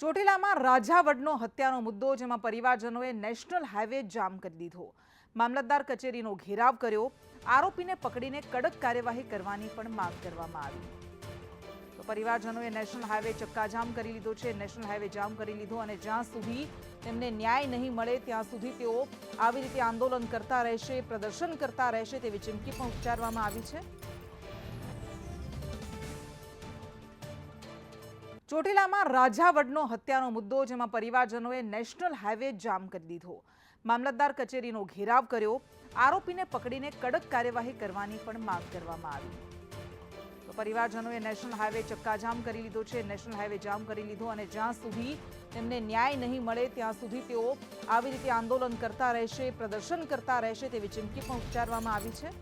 ચોટીલામાં રાજાવડનો હત્યાનો મુદ્દો, જેમાં પરિવારજનોએ નેશનલ હાઈવે જામ કરી દીધો. મામલતદાર કચેરીનો ઘેરાવ કર્યો. આરોપીને પકડીને કડક કાર્યવાહી કરવાની પણ માંગ કરવામાં આવી. તો પરિવારજનોએ નેશનલ હાઈવે ચક્કાજામ કરી લીધો છે. નેશનલ હાઈવે જામ કરી લીધો અને જ્યાં સુધી તેમને ન્યાય નહીં મળે, ત્યાં સુધી તેઓ આવી રીતે આંદોલન કરતા રહેશે, પ્રદર્શન કરતા રહેશે તેવી ચીમકી પણ ઉચ્ચારવામાં આવી છે. ચોટીલામાં રાજાવડનો હત્યાનો મુદ્દો, જેમાં પરિવારજનોએ નેશનલ હાઈવે જામ કરી દીધો. મામલતદાર કચેરીનો ઘેરાવ કર્યો. આરોપીને પકડીને કડક કાર્યવાહી કરવાની પણ માંગ કરવામાં આવી. તો પરિવારજનોએ નેશનલ હાઈવે ચક્કાજામ કરી લીધો છે. નેશનલ હાઈવે જામ કરી લીધો અને જ્યાં સુધી તેમને ન્યાય નહીં મળે, ત્યાં સુધી તેઓ આવી રીતે આંદોલન કરતા રહેશે, પ્રદર્શન કરતા રહેશે તેવી ચીમકી પણ ઉચ્ચારવામાં આવી છે.